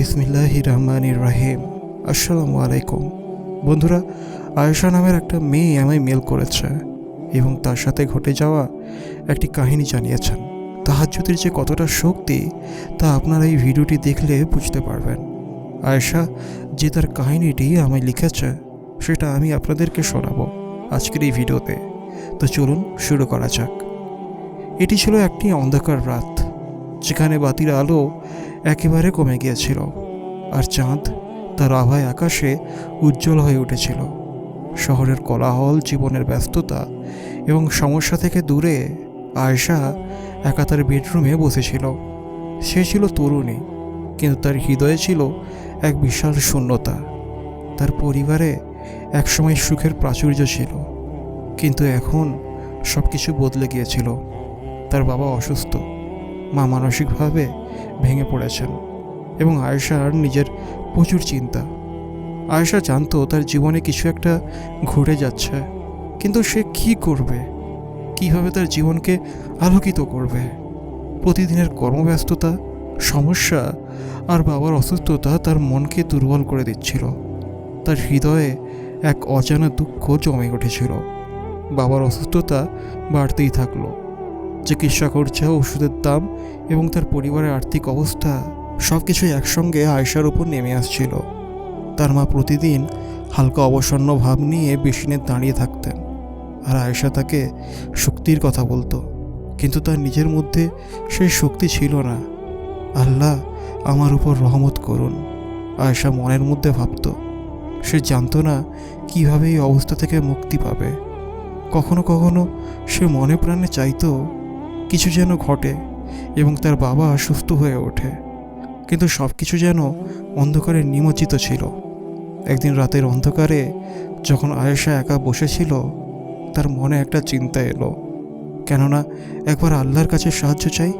বিসমিল্লাহ রহমানির রাহিম আসসালামু আলাইকুম বন্ধুরা, আয়েশা নামের একটা মেয়ে আমায় মেল করেছে এবং তার সাথে ঘটে যাওয়া একটি কাহিনী জানিয়েছেন। তাহাজ্জুদের যে কতটা শক্তি, তা আপনারা এই ভিডিওটি দেখলে বুঝতে পারবেন। আয়েশা যে তার কাহিনীটি আমায় লিখেছে, সেটা আমি আপনাদেরকে শোনাবো আজকের এই ভিডিওতে। তো চলুন শুরু করা যাক। এটি ছিল একটি অন্ধকার রাত। যেখানে বাতির আলো একেবারে কমে গিয়েছিল, আর চাঁদ তার আভায় আকাশে উজ্জ্বল হয়ে উঠেছিল। শহরের কোলাহল, জীবনের ব্যস্ততা এবং সমস্যা থেকে দূরে আয়শা একা তার বেডরুমে বসেছিল। সে ছিল তরুণী, কিন্তু তার হৃদয়ে ছিল এক বিশাল শূন্যতা। তার পরিবারে একসময় সুখের প্রাচুর্য ছিল, কিন্তু এখন সব কিছু বদলে গিয়েছিল। তার বাবা অসুস্থ মা মানসিকভাবে ভেঙে পড়েছেন এবং আয়েশার নিজের প্রচুর চিন্তা। আয়েশা জানতো তার জীবনে কিছু একটা ঘুরে যাচ্ছে, কিন্তু সে কি করবে? কীভাবে তার জীবনকে আলোকিত করবে? প্রতিদিনের কর্মব্যস্ততা, সমস্যা আর বাবার অসুস্থতা তার মনকে দুর্বল করে দিচ্ছিল। তার হৃদয়ে এক অজানা দুঃখ জমে উঠেছিল। বাবার অসুস্থতা বাড়তেই থাকল। চিকিৎসা খরচা ওষুধের দাম এবং তার পরিবারের আর্থিক অবস্থা সব কিছু একসঙ্গে আয়সার উপর নেমে আসছিল। তার মা প্রতিদিন হালকা অবসন্ন ভাব নিয়ে বেসিনে দাঁড়িয়ে থাকতেন আর আয়েশা তাকে শক্তির কথা বলতো। কিন্তু তার নিজের মধ্যে সেই শক্তি ছিল না। আল্লাহ আমার উপর রহমত করুন, আয়েশা মনের মধ্যে ভাবত। সে জানতো না কীভাবে এই অবস্থা থেকে মুক্তি পাবে। কখনো কখনো সে মনে প্রাণে চাইতো কিছু যেন ঘটে এবং তার বাবা সুস্থ হয়ে ওঠে। কিন্তু সব কিছু যেন অন্ধকারে নিমজ্জিত ছিল। একদিন রাতের অন্ধকারে যখন আয়েশা একা বসেছিল, তার মনে একটা চিন্তা এলো। কেননা একবার আল্লাহর কাছে সাহায্য চাই,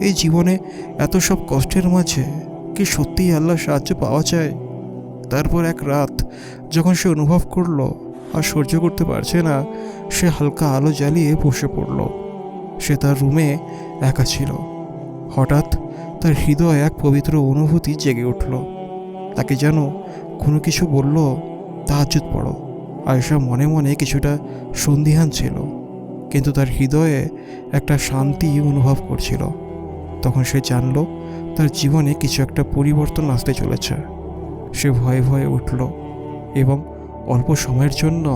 এই জীবনে এত সব কষ্টের মাঝে কি সত্যিই আল্লাহর সাহায্য পাওয়া যায়? তারপর এক রাত যখন সে অনুভব করল আর সহ্য করতে পারছে না, সে হালকা আলো জ্বালিয়ে বসে পড়ল। সে তার রুমে একা ছিল। হঠাৎ তার হৃদয়ে এক পবিত্র অনুভূতি জেগে উঠল। তাকে যেন কোনো কিছু বলল তাহাজুত পড়ো। আয়েশা মনে মনে কিছুটা সন্দিহান ছিল, কিন্তু তার হৃদয়ে একটা শান্তি অনুভব করছিল। তখন সে জানল, তার জীবনে কিছু একটা পরিবর্তন আসতে চলেছে। সে ভয়ে ভয়ে উঠল এবং অল্প সময়ের জন্য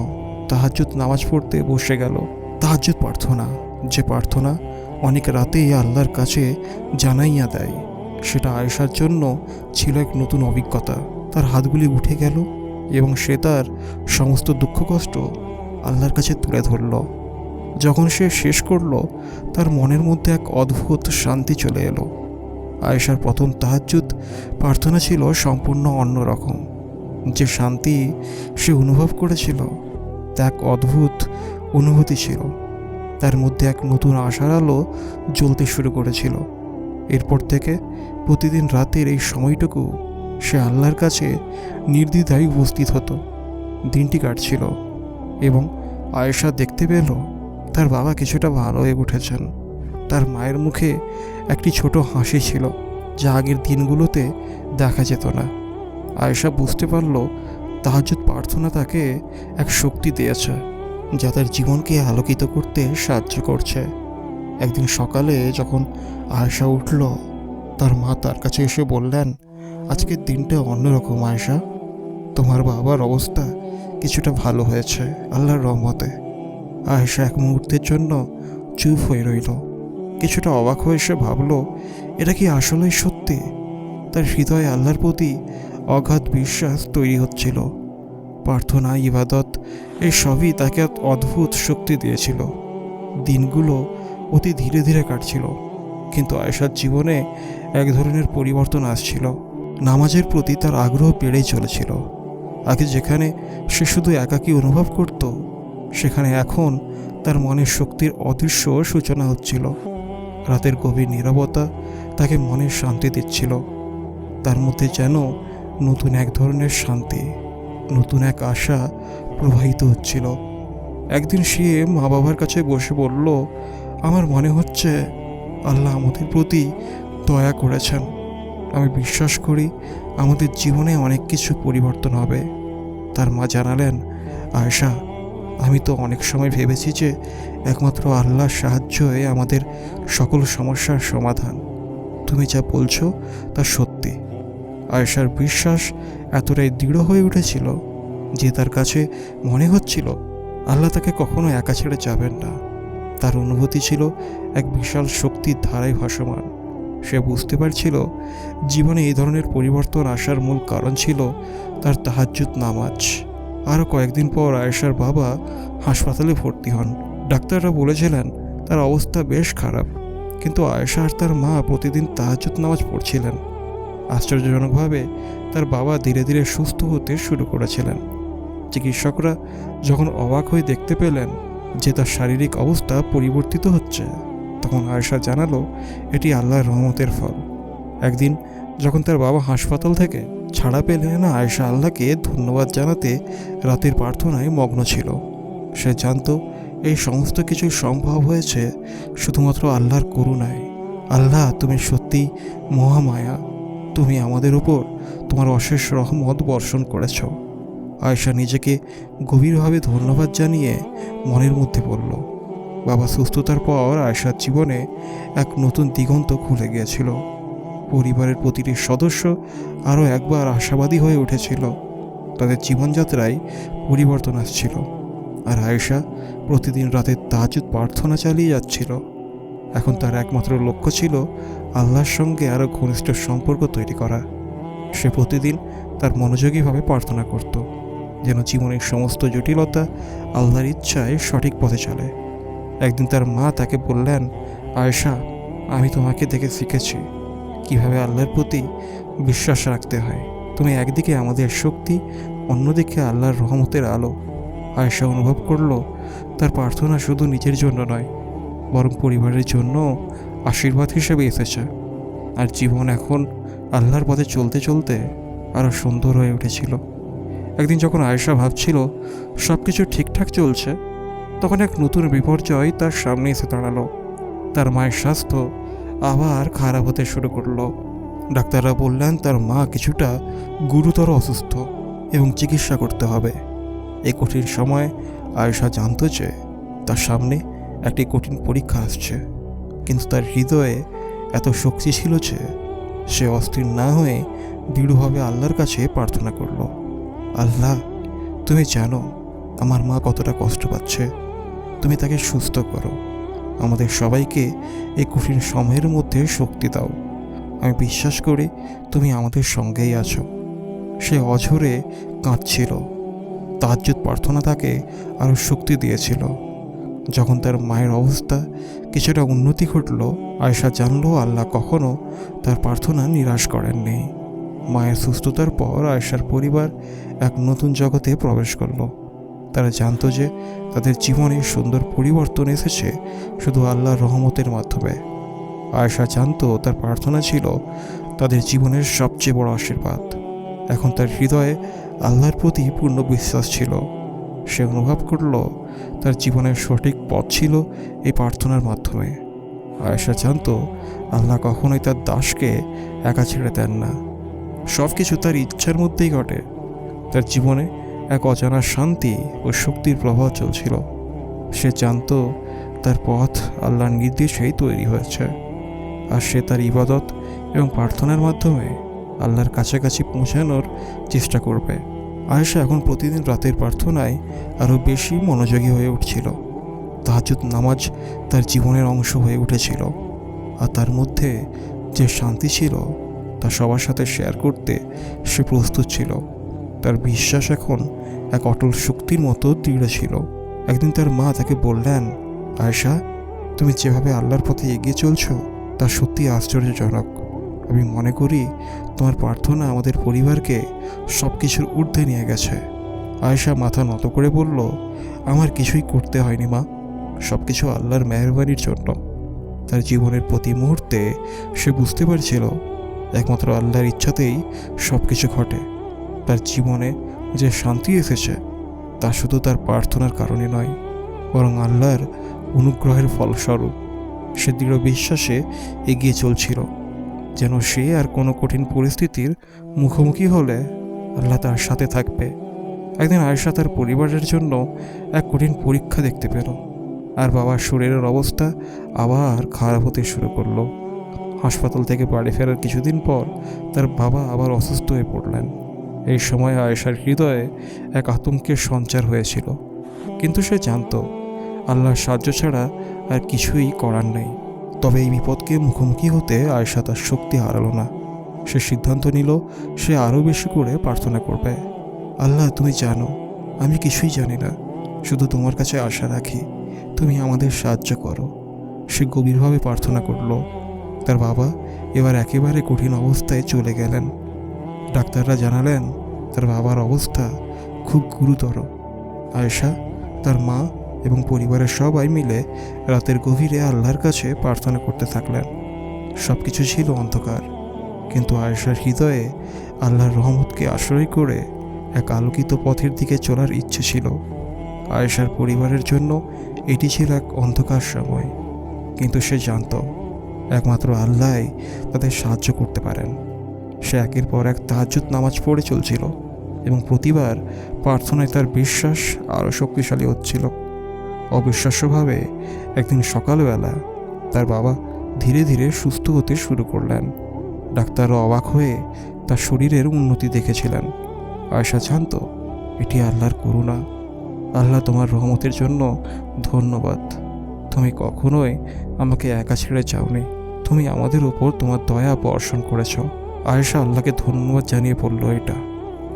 তাহাজুত নামাজ পড়তে বসে গেল। তাহাজুত প্রার্থনা যে প্রার্থনা অনেক রাতেই আল্লাহর কাছে জানাইয়া দেয়, সেটা আয়েশার জন্য ছিল এক নতুন অভিজ্ঞতা। তার হাতগুলি উঠে গেল এবং সে তার সমস্ত দুঃখ কষ্ট আল্লাহর কাছে তুলে ধরল। যখন সে শেষ করল, তার মনের মধ্যে এক অদ্ভুত শান্তি চলে এলো। আয়েশার প্রথম তাহাজ্জুদ প্রার্থনা ছিল সম্পূর্ণ অন্যরকম যে শান্তি সে অনুভব করেছিল, তা এক অদ্ভুত অনুভূতি ছিল। তার মধ্যে এক নতুন আশার আলো জ্বলতে শুরু করেছিল। এরপর থেকে প্রতিদিন রাতের এই সময়টুকু সে আল্লাহর কাছে নির্দ্বিধায় উপস্থিত হতো। দিনটি কাটছিল এবং আয়েশা দেখতে পেল তার বাবা কিছুটা ভালো হয়ে উঠেছেন। তার মায়ের মুখে একটি ছোট হাসি ছিল যা আগের দিনগুলোতে দেখা যেত না। আয়েশা বুঝতে পারল তাহাজুদ প্রার্থনা তাকে এক শক্তি দিয়েছে। যা তার জীবনকে আলোকিত করতে সাহায্য করছে। একদিন সকালে যখন আয়েশা উঠল, তার মা তার কাছে এসে বললেন আজকের দিনটা অন্যরকম, আয়েশা। তোমার বাবার অবস্থা কিছুটা ভালো হয়েছে, আল্লাহর রহমতে। আয়েশা এক মুহূর্তের জন্য চুপ হয়ে রইল। কিছুটা অবাক হয়ে সে ভাবল, এটা কি আসলেই সত্যি? তার হৃদয়ে আল্লাহর প্রতি অগাধ বিশ্বাস তৈরি হচ্ছিল। প্রার্থনা, ইবাদত, এই সবই তাকে অদ্ভুত শক্তি দিয়েছিল। দিনগুলো অতি ধীরে ধীরে কাটছিল, কিন্তু আয়েশার জীবনে এক ধরনের পরিবর্তন আসছিল। নামাজের প্রতি তার আগ্রহ বেড়েই চলেছিল। আগে যেখানে সে শুধু একাকী অনুভব করত, সেখানে এখন তার মনের শক্তির অদৃশ্য সূচনা হচ্ছিল। রাতের গভীর নীরবতা তাকে মনের শান্তি দিচ্ছিল। তার মধ্যে যেন নতুন এক ধরনের শান্তি। নতুন এক আশা প্রবাহিত হচ্ছিল। একদিন সে মা বাবার কাছে বসে বলল, আমার মনে হচ্ছে আল্লাহ আমাদের প্রতি দয়া করেছেন। আমি বিশ্বাস করি আমাদের জীবনে অনেক কিছু পরিবর্তন হবে। তার মা জানালেন, আয়শা, আমি তো অনেক সময় ভেবেছি যে একমাত্র আল্লাহর সাহায্যই আমাদের সকল সমস্যার সমাধান। তুমি যা বলছো তা সত্যি। আয়েশার বিশ্বাস এতটাই দৃঢ় হয়ে উঠেছিল যে তার কাছে মনে হচ্ছিল আল্লাহ তাকে কখনো একা ছেড়ে যাবেন না। তার অনুভূতি ছিল এক বিশাল শক্তির ধারায় ভাসমান। সে বুঝতে পারছিল জীবনে এই ধরনের পরিবর্তন আসার মূল কারণ ছিল তার তাহাজ্জুদ নামাজ। আরও কয়েকদিন পর আয়েশার বাবা হাসপাতালে ভর্তি হন। ডাক্তাররা বলেছিলেন তার অবস্থা বেশ খারাপ, কিন্তু আয়েশা আর তার মা প্রতিদিন তাহাজ্জুদ নামাজ পড়ছিলেন। আশ্চর্যজনকভাবে তার বাবা ধীরে ধীরে সুস্থ হতে শুরু করেছিলেন। চিকিৎসকরা যখন অবাক হয়ে দেখতে পেলেন যে তার শারীরিক অবস্থা পরিবর্তিত হচ্ছে, তখন আয়েশা জানালো, এটি আল্লাহর রহমতের ফল। একদিন যখন তার বাবা হাসপাতাল থেকে ছাড়া পেলেন আয়েশা আল্লাহকে ধন্যবাদ জানাতে রাতের প্রার্থনায় মগ্ন ছিল। সে জানতো এই সমস্ত কিছু সম্ভব হয়েছে শুধুমাত্র আল্লাহর করুণায়। আল্লাহ, তুমি সত্যি মহামায়া। তুমি আমাদের উপর তোমার অশেষ রহমত বর্ষণ করেছ। আয়েশা নিজেকে গভীরভাবে ধন্যবাদ জানিয়ে মনের মধ্যে বলল, বাবা সুস্থতার পর আয়েশার জীবনে এক নতুন দিগন্ত খুলে গিয়েছিল। পরিবারের প্রতিটি সদস্য আরও একবার আশাবাদী হয়ে উঠেছিল। তাদের জীবনযাত্রায় পরিবর্তন আসছিল আর আয়েশা প্রতিদিন রাতের তাজুদ প্রার্থনা চালিয়ে যাচ্ছিল। এখন তার একমাত্র লক্ষ্য ছিল আল্লাহর সঙ্গে আরও ঘনিষ্ঠ সম্পর্ক তৈরি করা। সে প্রতিদিন তার মনোযোগীভাবে প্রার্থনা করত, যেন জীবনের সমস্ত জটিলতা আল্লাহর ইচ্ছায় সঠিক পথে চলে। একদিন তার মা তাকে বললেন, আয়েশা, আমি তোমাকে দেখে শিখেছি কীভাবে আল্লাহর প্রতি বিশ্বাস রাখতে হয়। তুমি একদিকে আমাদের শক্তি, অন্যদিকে আল্লাহর রহমতের আলো। আয়েশা অনুভব করল, তার প্রার্থনা শুধু নিজের জন্য নয়, বরং পরিবারের জন্য আশীর্বাদ হিসেবে এসেছে। আর জীবন এখন আল্লাহর পথে চলতে চলতে আরও সুন্দর হয়ে উঠেছিল। একদিন যখন আয়েশা ভাবছিল সব কিছু ঠিকঠাক চলছে, তখন এক নতুন বিপর্যয় তার সামনে এসে দাঁড়াল। তার মায়ের স্বাস্থ্য আবার খারাপ হতে শুরু করল। ডাক্তাররা বললেন, তার মা কিছুটা গুরুতর অসুস্থ এবং চিকিৎসা করতে হবে। এই কঠিন সময় আয়েশা জানতো যে তার সামনে একটি কঠিন পরীক্ষা আসছে। কিন্তু তার হৃদয়ে এত শক্তি ছিল যে সে অস্থির না হয়ে দৃঢ়ভাবে আল্লাহর কাছে প্রার্থনা করল, আল্লাহ, তুমি জানো আমার মা কতটা কষ্ট পাচ্ছে। তুমি তাকে সুস্থ করো। আমাদের সবাইকে এই কঠিন সময়ের মধ্যে শক্তি দাও। আমি বিশ্বাস করি তুমি আমাদের সঙ্গেই আছো। সে অঝরে কাঁদছিল। তাজ্জুদ প্রার্থনা তাকে আরও শক্তি দিয়েছিল। যখন তার মায়ের অবস্থা কিছুটা উন্নতি ঘটল আয়সা জানলো আল্লাহ কখনো তার প্রার্থনা নিরাশ করেননি। মায়ের সুস্থতার পর আয়সার পরিবার এক নতুন জগতে প্রবেশ করল। তারা জানত যে তাদের জীবনে সুন্দর পরিবর্তন এসেছে শুধু আল্লাহর রহমতের মাধ্যমে। আয়সা জানতো তার প্রার্থনা ছিল তাদের জীবনের সবচেয়ে বড় আশীর্বাদ। এখন তার হৃদয়ে আল্লাহর প্রতি পূর্ণ বিশ্বাস ছিল। সে অনুভব করল তার জীবনের সঠিক পথ ছিল এই প্রার্থনার মাধ্যমে। আয়েশা জানতো, আল্লাহ কখনোই তার দাসকে একা ছেড়ে দেন না। সব কিছু তার ইচ্ছার মধ্যেই ঘটে। তার জীবনে এক অজানা শান্তি ও শক্তির প্রভাব চলছিল। সে জানত তার পথ আল্লাহর নির্দেশেই তৈরি হয়েছে। আর সে তার ইবাদত এবং প্রার্থনার মাধ্যমে আল্লাহর কাছাকাছি পৌঁছানোর চেষ্টা করবে। আয়েশা এখন প্রতিদিন রাতের প্রার্থনায় আরও বেশি মনোযোগী হয়ে উঠছিল। তাহাজুদ নামাজ তার জীবনের অংশ হয়ে উঠেছিল আর তার মধ্যে যে শান্তি ছিল তা সবার সাথে শেয়ার করতে সে প্রস্তুত ছিল। তার বিশ্বাস এখন এক অটল শক্তির মতো দৃঢ় ছিল। একদিন তার মা তাকে বললেন, আয়েশা, তুমি যেভাবে আল্লাহর পথে এগিয়ে চলছো, তা সত্যি আশ্চর্যজনক। আমি মনে করি তোমার প্রার্থনা আমাদের পরিবারকে সব কিছুর ঊর্ধ্বে নিয়ে গেছে। আয়েশা মাথা নত করে বলল, আমার কিছুই করতে হয়নি, মা। সব কিছু আল্লাহর মেহরবানির জন্য। তার জীবনের প্রতি মুহূর্তে সে বুঝতে পারছিল, একমাত্র আল্লাহর ইচ্ছাতেই সব কিছু ঘটে। তার জীবনে যে শান্তি এসেছে, তা শুধু তার প্রার্থনার কারণে নয়, বরং যেন সে আর কোনো কঠিন পরিস্থিতির মুখোমুখি হলে আল্লাহ তার সাথে থাকবে। একদিন আয়েশা তার পরিবারের জন্য এক কঠিন পরীক্ষা দেখতে পেল আর বাবার শরীরের অবস্থা আবার খারাপ হতে শুরু করল। হাসপাতাল থেকে বাড়ি ফেরার কিছুদিন পর তার বাবা আবার অসুস্থ হয়ে পড়লেন। এই সময় আয়েশার হৃদয়ে এক আতঙ্কের সঞ্চার হয়েছিল। কিন্তু সে জানতো, আল্লাহর সাহায্য ছাড়া আর কিছুই করার নেই। তবে এই বিপদকে মুখোমুখি হতে আয়েশা তার শক্তি হারালো না। সে সিদ্ধান্ত নিল, সে আরও বেশি করে প্রার্থনা করবে। আল্লাহ, তুমি জানো, আমি কিছুই জানি না, শুধু তোমার কাছে আশা রাখি, তুমি আমাদের সাহায্য করো। সে গভীরভাবে প্রার্থনা করল। তার বাবা এবার একেবারে কঠিন অবস্থায় চলে গেলেন। ডাক্তাররা জানালেন, তার বাবার অবস্থা খুব গুরুতর। আয়েশা, তার মা এবং পরিবারের সবাই মিলে রাতের গভীরে আল্লাহর কাছে প্রার্থনা করতে থাকলেন। সব কিছু ছিল অন্ধকার। কিন্তু আয়েশার হৃদয়ে আল্লাহর রহমতকে আশ্রয় করে এক আলোকিত পথের দিকে চলার ইচ্ছে ছিল। আয়েশার পরিবারের জন্য এটি ছিল এক অন্ধকার সময়। কিন্তু সে জানত, একমাত্র আল্লাহই তাদের সাহায্য করতে পারেন। সে একের পর এক তাহাজ্জুদ নামাজ পড়ে চলছিল এবং প্রতিবার প্রার্থনায় তার বিশ্বাস আরও শক্তিশালী হচ্ছিল। অবিশ্বাস্যভাবে একদিন সকালবেলা তার বাবা ধীরে ধীরে সুস্থ হতে শুরু করলেন। ডাক্তাররা অবাক হয়ে তার শরীরের উন্নতি দেখেছিলেন। আয়সা জানত, এটি আল্লাহর করুণা। আল্লাহ তোমার রহমতের জন্য ধন্যবাদ। তুমি কখনোই আমাকে একা ছেড়ে যাওনি। তুমি আমাদের উপর তোমার দয়া বর্ষণ করেছ। আয়েশা আল্লাহকে ধন্যবাদ জানিয়ে বলল এটা।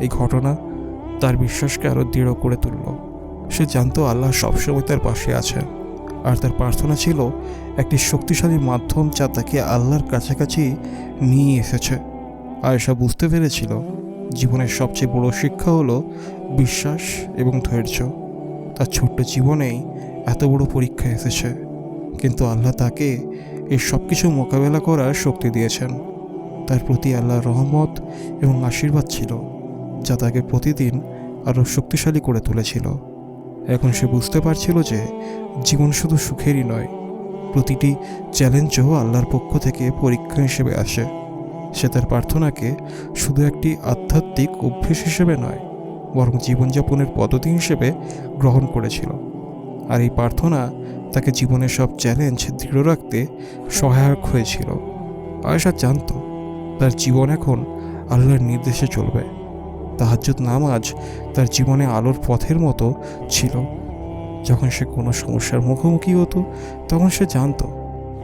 এই ঘটনা তার বিশ্বাসকে আরও দৃঢ় করে তুলল। সে জানতো আল্লাহ সবসময় তার পাশে আছেন আর তার প্রার্থনা ছিল একটি শক্তিশালী মাধ্যম যা তাকে আল্লাহর কাছাকাছি নিয়ে এসেছে। আয়েশা বুঝতে পেরেছিল জীবনের সবচেয়ে বড় শিক্ষা হলো বিশ্বাস এবং ধৈর্য। তার ছোট্ট জীবনেই এত বড় পরীক্ষা এসেছে। কিন্তু আল্লাহ তাকে এই সব কিছু মোকাবেলা করার শক্তি দিয়েছেন। তার প্রতি আল্লাহর রহমত এবং আশীর্বাদ ছিল, যা তাকে প্রতিদিন আরও শক্তিশালী করে তুলেছিল। এখন সে বুঝতে পারছিল যে জীবন শুধু সুখেরই নয়, প্রতিটি চ্যালেঞ্জও আল্লাহর পক্ষ থেকে পরীক্ষা হিসেবে আসে। সে তার প্রার্থনাকে শুধু একটি আধ্যাত্মিক অভ্যেস হিসেবে নয়, বরং জীবনযাপনের পদ্ধতি হিসেবে গ্রহণ করেছিল। আর এই প্রার্থনা তাকে জীবনের সব চ্যালেঞ্জ দৃঢ় রাখতে সহায়ক হয়েছিল। আয়েশা জানত, তার জীবন এখন আল্লাহর নির্দেশে চলবে। তাহাজ্জুদ নামাজ তার জীবনে আলোর পথের মতো ছিল। যখন সে কোনো সমস্যার মুখোমুখি হতো, তখন সে জানত,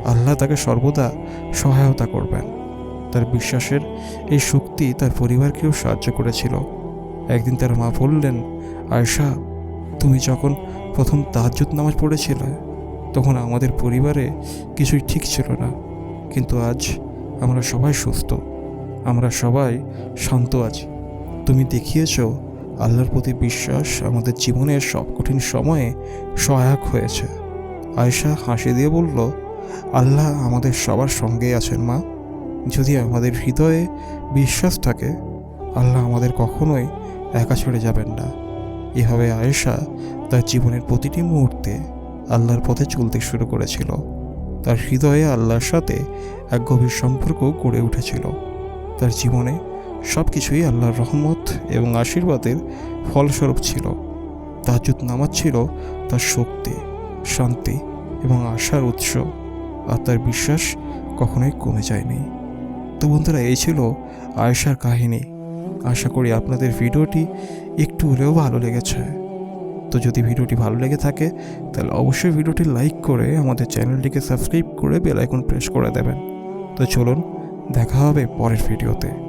আল্লাহ তাকে সর্বদা সহায়তা করবেন। তার বিশ্বাসের এই শক্তি তার পরিবারকেও সাহায্য করেছিল। একদিন তার মা বললেন, আয়শা, তুমি যখন প্রথম তাহাজ্জুদ নামাজ পড়েছিলে, তখন আমাদের পরিবারে কিছুই ঠিক ছিল না। কিন্তু আজ আমরা সবাই সুস্থ, আমরা সবাই শান্ত আছি। তুমি দেখিয়েছ, আল্লাহর প্রতি বিশ্বাস আমাদের জীবনের সব কঠিন সময়ে সহায়ক হয়েছে। আয়শা হাসি দিয়ে বলল, আল্লাহ আমাদের সবার সঙ্গেই আছেন, মা। যদি আমাদের হৃদয়ে বিশ্বাস থাকে, আল্লাহ আমাদের কখনোই একা ছেড়ে যাবেন না। এভাবে আয়েশা তার জীবনের প্রতিটি মুহূর্তে আল্লাহর পথে চলতে শুরু করেছিল। তার হৃদয়ে আল্লাহর সাথে এক গভীর সম্পর্ক গড়ে উঠেছিল। তার জীবনে সব কিছুই আল্লাহর রহমত এবং আশীর্বাদের ফলস্বরূপ ছিল। তাহাজুদ নামাজ ছিল তার শক্তি, শান্তি এবং আশার উৎস, আর তার বিশ্বাস কখনোই কমে যায়নি। তো বন্ধুরা, এই ছিল আয়েশার কাহিনী। আশা করি আপনাদের ভিডিওটি একটু হলেও ভালো লেগেছে। তো যদি ভিডিওটি ভালো লেগে থাকে, তাহলে অবশ্যই ভিডিওটি লাইক করে আমাদের চ্যানেলটিকে সাবস্ক্রাইব করে বেল আইকন প্রেস করে দেবেন। তো চলুন, দেখা হবে পরের ভিডিওতে।